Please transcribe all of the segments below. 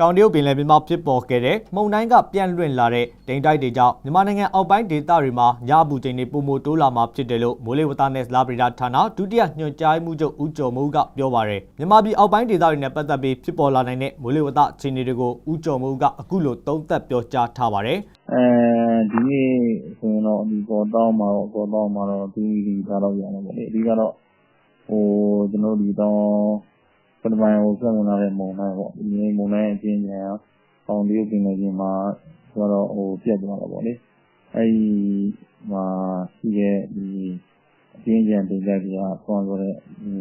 တောင်တရုတ်ပင်လယ်ပြင်မှာဖြစ်ပေါ်ခဲ့တဲ့မုန်တိုင်းကပြန့်လွင့်လာတဲ့ဒိန်တိုက်တွေကြောင့်မြန်မာနိုင်ငံအောက်ပိုင်းဒေသတွေမှာညအပူချိန်တွေပုံမတိုးလာမှာဖြစ်တယ်လို့မိုးလေဝသနဲ့လာပရီဒါဌာနဒုတိယညွှန်ကြားမှုချုပ်ဦးကျော်မိုးကပြောပါရယ်မြန်မာပြည်အောက်ပိုင်းဒေသတွေနဲ့ပတ်သက်ပြီးဖြစ်ပေါ်လာနိုင်တဲ့မိုးလေဝသအခြေအနေတွေကိုဦးကျော်မိုးကအခုလိုသုံးသပ်ပြောကြားထားပါရယ်အဲဒီနေ့ဆိုရင်တော့ဒီပေါ်တောင်းမှာတော့ပေါ်တောင်းမှာတော့ဒီဒီဒါတော့ရအောင်ပေါ့လေအဓိကတော့ဟိုကျွန်တော်တို့ဒီတော့ ပထမဟိုဆက်ဝင်လာတဲ့မုံတိုင်းပေါ့ဒီမုံတိုင်းအချင်းချင်းပေါင်တရုတ်ပင်လယ်ပြင်မှာဆိုတော့ဟိုပြတ်သွားတော့ပေါ့လေအဲဒီမှာရှိတဲ့ဒီအချင်းချင်းတင်ကြကြီးကဆွမ်းဆိုတဲ့ဒီ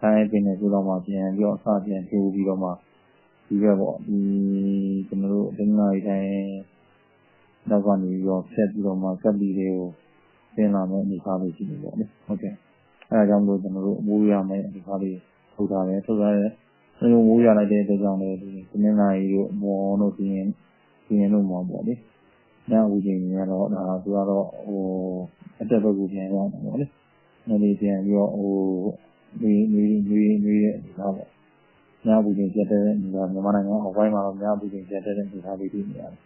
တိုင်းပင်လယ်ပြင်တော့မှပြန်ပြီးတော့အစပြန်ပြိုးပြီးတော့မှဒီဘက်ပေါ့ဒီကျွန်တော်တို့ဒင်္ဂါရီတိုင်းနောက်ကနေပြီးတော့ဖြတ်ပြီးတော့မှကပ်လီတွေကိုသင်လာမယ့်အနေအထားလေးရှိနေပေါ့လေဟုတ်ကဲ့အဲဒါကြောင့်မလို့ကျွန်တော်တို့မိုးရမယ့်အနေအထားလေး ထုတ်ထားတယ်ထုတ်ထားတယ်အဲလိုမိုးရလိုက်တဲ့အတွက်ကြောင့်လည်းဒီသမင်းလာရီတို့မော်တို့ပြင်းပြင်းတို့မော်ပေါ့လေနောက်ဦးချင်းတွေကတော့ဒါသူကတော့ဟိုအတက်ဘက်ကိုပြန်ရောက်တယ်ပေါ့လေအဲဒီပြန်ပြီးတော့ဟိုနေနေနေနေတဲ့အနေအထားပေါ့ညဘူးချင်းကျက်တဲ့အနေအထားမြန်မာနိုင်ငံအောက်ပိုင်းမှာတော့ညဘူးချင်းကျက်တဲ့အနေအထားလေးတွေ့နေရတယ်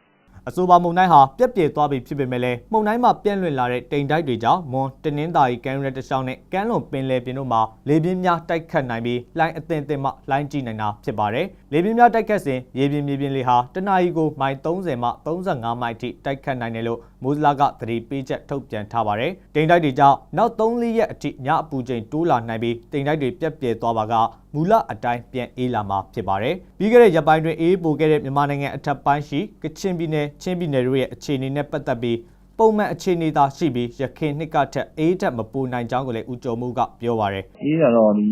အဆိုပါမုန်တိုင်းဟာပြက်ပြဲသွားပြီဖြစ်ပေမဲ့လည်းမုန်တိုင်းမှာပြန့်လွင့်လာတဲ့တိမ်တိုက်တွေကြောင့်မွန်တနင်္သာရီကမ်းရိုးတန်းတစ်လျှောက်နဲ့ကမ်းလွန်ပင်လယ်ပြင်တို့မှာလေပြင်းများတိုက်ခတ်နိုင်ပြီးလှိုင်းအသင်အသင်မှလှိုင်းကြည့်နိုင်တာဖြစ်ပါတယ်။လေပြင်းများတိုက်ခတ်စဉ်ရေပြင်မြေပြင်လေဟာတနအီကိုမိုင်30မှ35မိုင်အထိတိုက်ခတ်နိုင်တယ်လို့မိုးစလာကသတိပေးချက်ထုတ်ပြန်ထားပါတယ်။တိမ်တိုက်တွေကြောင့်နောက်3-4ရက်အထိညအပူချိန်တိုးလာနိုင်ပြီးတိမ်တိုက်တွေပြက်ပြဲသွားပါကမူလအတိုင်းပြန်အေးလာမှာဖြစ်ပါတယ်။ပြီးခဲ့တဲ့ရက်ပိုင်းတွင်အေးပိုခဲ့တဲ့မြန်မာနိုင်ငံအထက်ပိုင်းရှိကချင်ပြည်နယ်ချင်းပြည်နယ်တို့ရဲ့အခြေအနေနဲ့ပတ်သက်ပြီးပုံမှန်အခြေအနေသာရှိပြီးရခိုင်နှစ်ကထက်အေးထက်မပူနိုင်ကြောင်းကိုလည်းဦးကျော်မှုကပြောပါရယ်အေးတာတော့ဒီ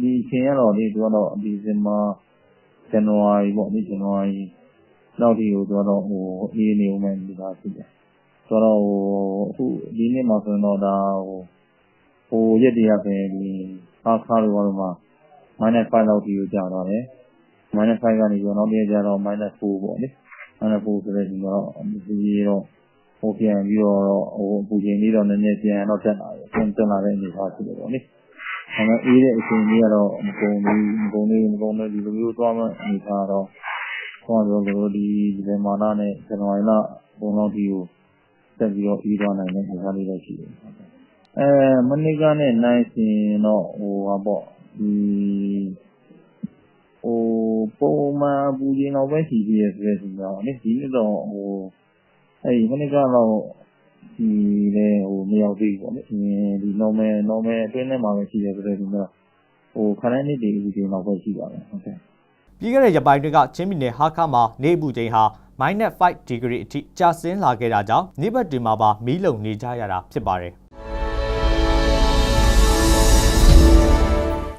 ဒီအချိန်ကတော့ဒီသူကတော့ဒီဇင်ဘာဇန်နဝါရီပေါ့ဒီဇန်နဝါရီနောက်ဒီကိုသူကတော့ဟိုအေးနေဦးမယ်ဒီသားရှိတယ်ဆိုတော့ဟိုအခုဒီနေ့မှာဆိုရင်တော့ဒါဟို ဟိုရက်တည်းရပဲဒီဖားခါးလိုကတော့မှ minus 5လောက်ဒီကိုကြာတော့တယ် minus 5ကနေပြီးတော့နောက်တစ်ရက်ကျတော့ minus 4ပေါ့လေ minus 4ဆိုတဲ့ဒီတော့ဒီတော့ဟိုပြန်ပြီးတော့ဟိုပူချိန်လေးတော့နည်းနည်းပြန်တော့တက်လာတယ်ပြန်တက်လာတဲ့အနေအထားရှိတယ်ပေါ့လေဒါပေမဲ့အေးတဲ့အချိန်ကြီးကတော့မကုန်ဘူးမကုန်သေးမကုန်သေးဒီလိုမျိုးသွားမှအနေအထားတော့သွားဆိုလို့ဒီဒီဇင်ဘာလနဲ့ဇန်နဝါရီလပုံလောက်ဒီကိုတက်ပြီးတော့အေးသွားနိုင်တဲ့အနေအထားလေးတော့ရှိတယ် အဲမနေ့ကနဲ့နိုင်စင်တော့ဟိုဟာပေါ့ဒီဟိုပုံမှန်ပူချိန်တော့ပဲရှိသေးတယ်ဆိုတဲ့ဒီတော့လေဒီနေ့တော့ဟိုအဲ့ဒီမနစ်ကတော့ဒီလေဟိုမရောက်သေးဘူးပေါ့လေအင်းဒီ normal normal အတွင်းထဲမှာပဲရှိတယ်ဆိုတော့ဒီတော့ဟိုခဏနေ့ဒီဦးချိန်တော့ပဲရှိပါတယ်ဟုတ်ကဲ့ပြီးခဲ့တဲ့ရက်ပိုင်းတွေကချင်းပြည်နယ်ဟာခါမှာနေအပူချိန်ဟာ -5 degree အထိကျဆင်းလာခဲ့တာကြောင့်နေဘက်တွေမှာပါမီးလုံနေကြရတာဖြစ်ပါတယ်